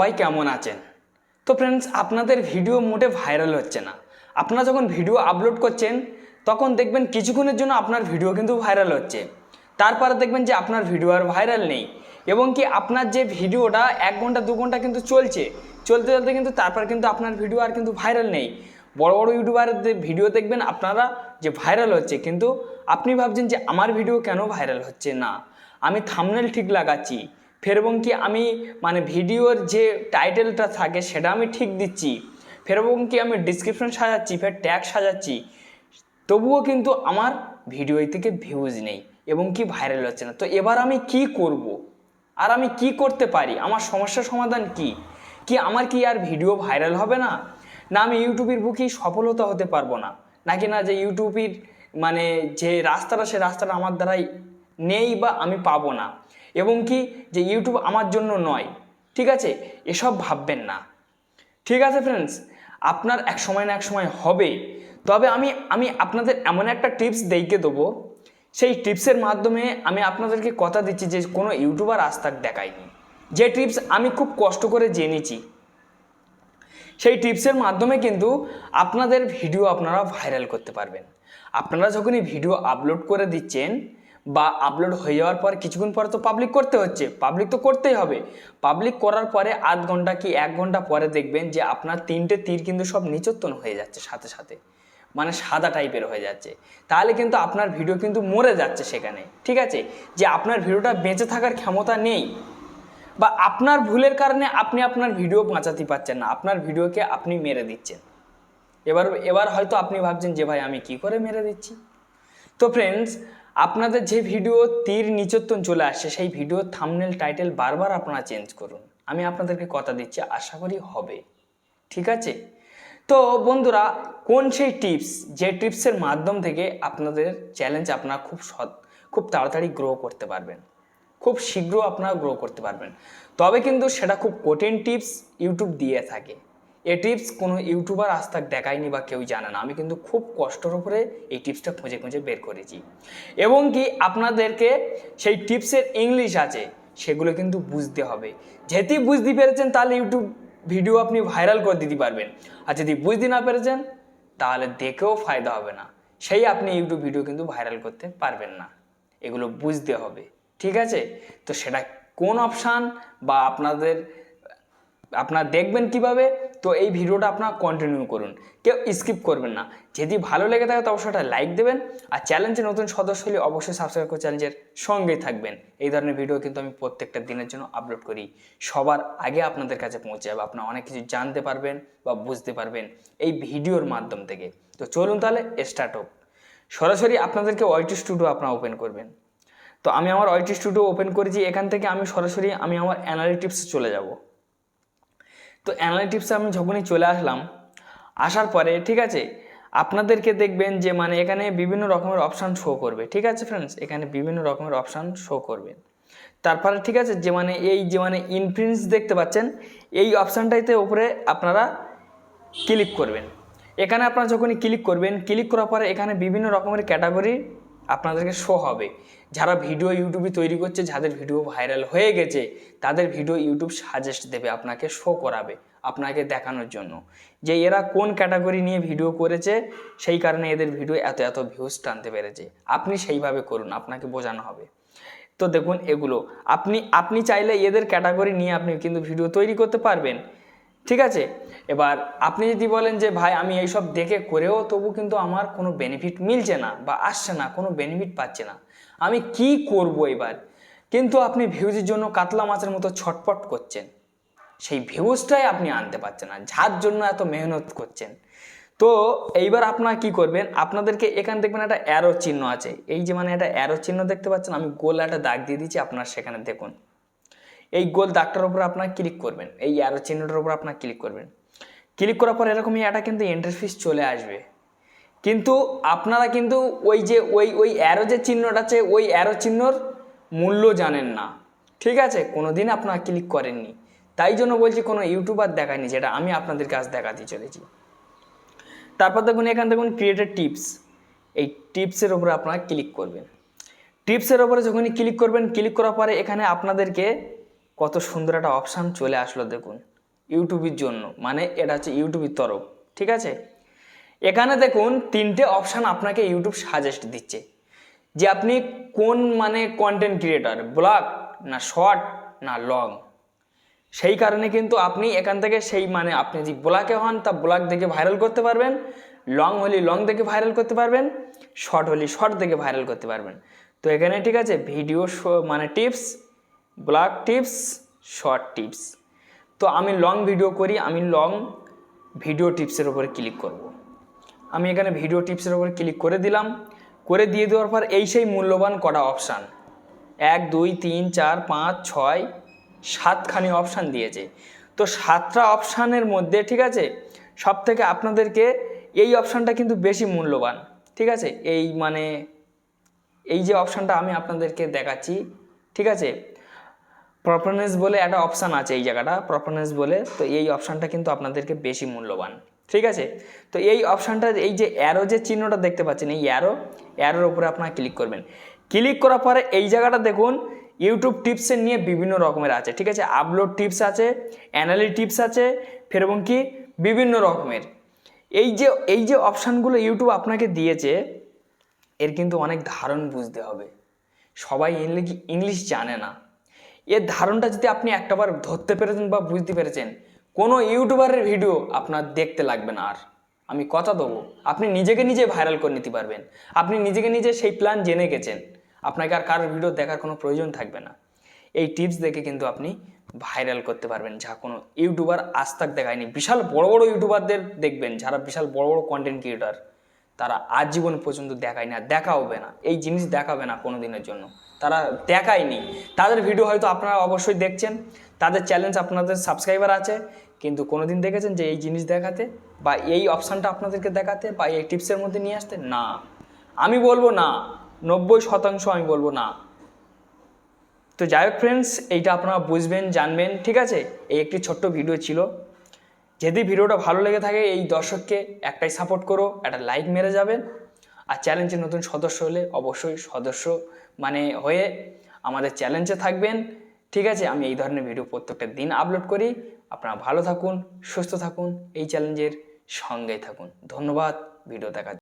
সবাই কেমন আছেন? তো ফ্রেন্ডস আপনাদের ভিডিও মোটে ভাইরাল হচ্ছে না। আপনারা যখন ভিডিও আপলোড করছেন, তখন দেখবেন কিছুক্ষণের জন্য আপনার ভিডিও কিন্তু ভাইরাল হচ্ছে। তারপরে দেখবেন যে আপনার ভিডিও আর ভাইরাল নেই। এবং কি আপনার যে ভিডিওটা এক ঘণ্টা, দু ঘণ্টা কিন্তু চলছে, চলতে চলতে কিন্তু তারপর কিন্তু আপনার ভিডিও আর কিন্তু ভাইরাল নেই। বড় বড় ইউটিউবারদের ভিডিও দেখবেন, আপনারা যে ভাইরাল হচ্ছে, কিন্তু আপনি ভাবছেন যে আমার ভিডিও কেন ভাইরাল হচ্ছে না? আমি থামনেল ঠিক লাগাচ্ছি। ফের এবং কি আমি মানে ভিডিওর যে টাইটেলটা থাকে সেটা আমি ঠিক দিচ্ছি। ফের এবং কি আমি ডিসক্রিপশন সাজাচ্ছি, ফের ট্যাগ সাজাচ্ছি। তবুও কিন্তু আমার ভিডিও থেকে ভিউজ নেই এবং কি ভাইরাল হচ্ছে না। তো এবার আমি কি করব? আর আমি কি করতে পারি? আমার সমস্যার সমাধান কি? কি আমার কি আর ভিডিও ভাইরাল হবে না? না আমি ইউটিউবের বুকেই সফলতা হতে পারব না? নাকি না যে ইউটিউবের মানে যে রাস্তাটা, সে রাস্তাটা আমার দ্বারাই নেই বা আমি পাবো না? এবং কি? যে ইউটিউব আমার জন্য নয়। ঠিক আছে? এসব ভাববেন না। ঠিক আছে ফ্রেন্ডস আপনার এক সময় না এক সময় হবে। তবে আমি আমি আপনাদের এমন একটা টিপস দেইকে দেবো। সেই টিপসের মাধ্যমে আমি আপনাদেরকে কথা দিচ্ছি যে কোনো ইউটিউবার আজ তাক দেখায়নি। যে টিপস আমি খুব কষ্ট করে জেনেছি। সেই টিপসের মাধ্যমে কিন্তু আপনাদের ভিডিও আপনারা ভাইরাল করতে পারবেন। আপনারা যখনই ভিডিও আপলোড করে দিচ্ছেন বা আপলোড হয়ে যাওয়ার পর কিছুক্ষণ পরে তো পাবলিক করতে হচ্ছে। পাবলিক তো করতেই হবে। পাবলিক করার পরে আধ ঘণ্টা কি এক ঘণ্টা পরে দেখবেন যে আপনার তিনটে তীর কিন্তু সব নিচত্তন হয়ে যাচ্ছে সাথে সাথে। মানে সাদা টাইপের হয়ে যাচ্ছে। তাহলে কিন্তু আপনার ভিডিও কিন্তু মরে যাচ্ছে সেখানে। ঠিক আছে? যে আপনার ভিডিওটা বেঁচে থাকার ক্ষমতা নেই। বা আপনার ভুলের কারণে আপনি আপনার ভিডিও বাঁচাতে পারছেন না। আপনার ভিডিওকে আপনি মেরে দিচ্ছেন। এবার এবার হয়তো আপনি ভাবছেন যে ভাই আমি কি করে মেরে দিচ্ছি? তো ফ্রেন্ডস আপনাদের যে ভিডিও তীর নিচত্তন চলে আসছে, সেই ভিডিও থামনেল টাইটেল বারবার আপনারা চেঞ্জ করুন। আমি আপনাদেরকে কথা দিচ্ছি, আশা করি হবে। ঠিক আছে? তো বন্ধুরা, কোন সেই টিপস যে টিপসের মাধ্যম থেকে আপনাদের চ্যালেঞ্জ আপনারা খুব সৎ, খুব তাড়াতাড়ি গ্রো করতে পারবেন। খুব শীঘ্র আপনারা গ্রো করতে পারবেন। তবে কিন্তু সেটা খুব কঠিন টিপস ইউটিউব দিয়ে থাকে। এই টিপস কোনো ইউটিউবার আজ তাক দেখায়নি বা কেউ জানে না। আমি কিন্তু খুব কষ্টর উপরে এই টিপসটা খুঁজে খুঁজে বের করেছি। এবং কি আপনাদেরকে সেই টিপসের ইংলিশ আছে, সেগুলো কিন্তু বুঝতে হবে। যেহেতু বুঝতে পেরেছেন তাহলে ইউটিউব ভিডিও আপনি ভাইরাল করে দিতে পারবেন। আর যদি বুঝতে না পেরেছেন, তাহলে দেখেও ফায়দা হবে না। সেই আপনি ইউটিউব ভিডিও কিন্তু ভাইরাল করতে পারবেন না। এগুলো বুঝতে হবে। ঠিক আছে? তো সেটা কোন অপশান বা আপনাদের আপনারা দেখবেন কীভাবে, তো এই ভিডিওটা আপনারা কন্টিনিউ করুন। কেউ স্কিপ করবেন না। যদি ভালো লেগে থাকে, তো অবশ্যই লাইক দেবেন। আর চ্যালেঞ্জে নতুন সদস্য হলে অবশ্যই সাবস্ক্রাইব করে চ্যালেঞ্জের সঙ্গেই থাকবেন। এই ধরনের ভিডিও কিন্তু আমি প্রত্যেকটা দিনের জন্য আপলোড করি। সবার আগে আপনাদের কাছে পৌঁছে যাবে। আপনারা অনেক কিছু জানতে পারবেন বা বুঝতে পারবেন এই ভিডিওর মাধ্যম থেকে। তো চলুন তাহলে স্টার্ট হোক সরাসরি আপনাদেরকে ওয়াইটি স্টুডিও আপনারা ওপেন করবেন। তো আমি আমার ওয়াইটি স্টুডিও ওপেন করেছি। এখান থেকে আমি সরাসরি, আমি আমার অ্যানালিটিক্সে চলে যাব। তো অ্যানালিটিক্সে আমি যখনই চলে আসলাম, আসার পরে, ঠিক আছে, আপনাদেরকে দেখবেন যে মানে এখানে বিভিন্ন রকমের অপশান শো করবে, ঠিক আছে ফ্রেন্ডস এখানে বিভিন্ন রকমের অপশান শো করবে। তারপরে, ঠিক আছে, যে মানে এই যে মানে ইনফ্লুয়েন্স দেখতে পাচ্ছেন, এই অপশানটাইতে উপরে আপনারা ক্লিক করবেন। এখানে আপনারা যখনই ক্লিক করবেন ক্লিক করার পরে এখানে বিভিন্ন রকমের ক্যাটাগরি আপনাদেরকে শো হবে। যারা ভিডিও ইউটিউবে তৈরি করছে, যাদের ভিডিও ভাইরাল হয়ে গেছে, তাদের ভিডিও ইউটিউব সাজেস্ট দেবে, আপনাকে শো করাবে, আপনাকে দেখানোর জন্য। যে এরা কোন ক্যাটাগরি নিয়ে ভিডিও করেছে, সেই কারণে এদের ভিডিও এত এত ভিউজ টানতে পেরেছে। আপনি সেইভাবে করুন, আপনাকে বোঝানো হবে। তো দেখুন এগুলো। আপনি আপনি চাইলে এদের ক্যাটাগরি নিয়ে আপনি কিন্তু ভিডিও তৈরি করতে পারবেন। ঠিক আছে? এবার আপনি যদি বলেন যে, ভাই, আমি এইসব দেখে করেও তবু কিন্তু আমার কোনো বেনিফিট মিলছে না বা আসছে না, কোনো বেনিফিট পাচ্ছে না। আমি কি করব এবার? কিন্তু আপনি ভিউজের জন্য কাতলা মাছের মতো ছটপট করছেন। সেই ভিউজটাই আপনি আনতে পারছেন না, যার জন্য এত মেহনত করছেন। তো এইবার আপনারা কি করবেন? আপনাদেরকে এখানে দেখবেন একটা অ্যারো চিহ্ন আছে। এই যে মানে একটা অ্যারো চিহ্ন দেখতে পাচ্ছেন? আমি গোল একটা দাগ দিয়ে দিচ্ছি, আপনারা সেখানে দেখুন। এই গোল দাগটার উপর আপনারা ক্লিক করবেন, এই অ্যারো চিহ্নটার উপর আপনারা ক্লিক করবেন। ক্লিক করার পর এরকমই একটা কিন্তু ইন্টারফেস চলে আসবে। কিন্তু আপনারা কিন্তু ওই যে, ওই ওই অ্যারো যে চিহ্নটা আছে, ওই অ্যারো চিহ্নর মূল্য জানেন না। ঠিক আছে? কোনো দিন আপনারা ক্লিক করেননি। তাই জন্য বলছি কোনো ইউটিউবার দেখায়নি, যেটা আমি আপনাদের কাছে দেখাতে চলেছি। তারপর দেখুন, এখানে দেখুন ক্রিয়েটেড টিপস এই টিপসের উপরে আপনারা ক্লিক করবেন। টিপসের উপরে যখনই ক্লিক করবেন ক্লিক করার পরে এখানে আপনাদেরকে কত সুন্দর একটা অপশান চলে আসলো দেখুন ইউটিউবের জন্য। মানে এটা হচ্ছে ইউটিউবের তরফ, ঠিক আছে? এখানে দেখুন তিনটে অপশান আপনাকে ইউটিউব সাজেস্ট দিচ্ছে। যে আপনি কোন মানে কন্টেন্ট ক্রিয়েটর ব্লগ না শর্ট না লং সেই কারণে কিন্তু আপনি এখান থেকে সেই মানে আপনি যদি ব্লকে হন, তা ব্লগ দেখে ভাইরাল করতে পারবেন লং হলে লং দেখে ভাইরাল করতে পারবেন শর্ট হলে শর্ট দেখে ভাইরাল করতে পারবেন। তো এখানে ঠিক আছে ভিডিও মানে tips blog tips short tips তো আমি লং ভিডিও করি, আমি লং ভিডিও টিপসের উপরে ক্লিক করব। আমি এখানে ভিডিও টিপসের উপরে ক্লিক করে দিলাম। করে দিয়ে দেওয়ার পর এই সেই মূল্যবান কটা অপশান এক, দুই, তিন, চার, পাঁচ, ছয়, সাতখানি অপশান দিয়েছে। তো সাতটা অপশানের মধ্যে, ঠিক আছে সব থেকে আপনাদেরকে এই অপশানটা কিন্তু বেশি মূল্যবান, ঠিক আছে, এই মানে এই যে অপশানটা আমি আপনাদেরকে দেখাচ্ছি, ঠিক আছে প্রপারনেস বলে একটা অপশান আছে এই জায়গাটা প্রপারনেস বলে, তো এই অপশানটা কিন্তু আপনাদেরকে বেশি মূল্যবান। ঠিক আছে? তো এই অপশানটা এই যে অ্যারো যে চিহ্নটা দেখতে পাচ্ছেন, এই অ্যারো অ্যারোর উপরে আপনারা ক্লিক করবেন। ক্লিক করার পরে এই জায়গাটা দেখুন ইউটিউব টিপসের নিয়ে বিভিন্ন রকমের আছে। ঠিক আছে? আপলোড টিপস আছে অ্যানালি টিপস আছে, ফের এবং কি, বিভিন্ন রকমের। এই যে এই যে অপশানগুলো ইউটিউব আপনাকে দিয়েছে, এর কিন্তু অনেক ধারণ বুঝতে হবে। সবাই ইংলি- ইংলিশ জানে না। এর ধারণটা যদি আপনি একটাবার ধরতে পেরেছেন বা বুঝতে পেরেছেন, কোনো ইউটিউবারের ভিডিও আপনার দেখতে লাগবে না আর। আমি কথা দেবো, আপনি নিজেকে নিজে ভাইরাল করে নিতে পারবেন। আপনি নিজেকে নিজে সেই প্ল্যান জেনে গেছেন। আপনাকে আর কারোর ভিডিও দেখার কোনো প্রয়োজন থাকবে না। এই টিপস দেখে কিন্তু আপনি ভাইরাল করতে পারবেন, যা কোনো ইউটিউবার আজ তাক দেখায়নি। বিশাল বড় বড় ইউটিউবারদের দেখবেন, যারা বিশাল বড় বড় কন্টেন্ট ক্রিয়েটার তারা আজীবন পর্যন্ত দেখায় না, দেখা হবে না। এই জিনিস দেখাবে না কোনো দিনের জন্য। তারা দেখায়নি। তাদের ভিডিও হয়তো আপনারা অবশ্যই দেখছেন। তাদের চ্যালেঞ্জ আপনাদের সাবস্ক্রাইবার আছে। কিন্তু কোনো দিন দেখেছেন যে এই জিনিস দেখাতে বা এই অপশানটা আপনাদেরকে দেখাতে বা এই টিপসের মধ্যে নিয়ে আসতে? না। আমি বলব না। নব্বই শতাংশ আমি বলব না। তো যাই হোক ফ্রেন্ডস এইটা আপনারা বুঝবেন, জানবেন, ঠিক আছে? এই একটি ছোট্ট ভিডিও ছিল। যদি ভিডিওটা ভালো লেগে থাকে, এই দর্শককে একটাই সাপোর্ট করো, একটা লাইক মেরে যাবেন আর চ্যালেঞ্জে নতুন সদস্য হলে অবশ্যই সদস্য মানে হয়ে আমাদের চ্যালেঞ্জে থাকবেন। ঠিক আছে, আমি এই ধরনের ভিডিও প্রত্যেকটা দিন আপলোড করি। আপনারা ভালো থাকুন, সুস্থ থাকুন, এই চ্যালেঞ্জের সঙ্গেই থাকুন। ধন্যবাদ ভিডিও দেখার।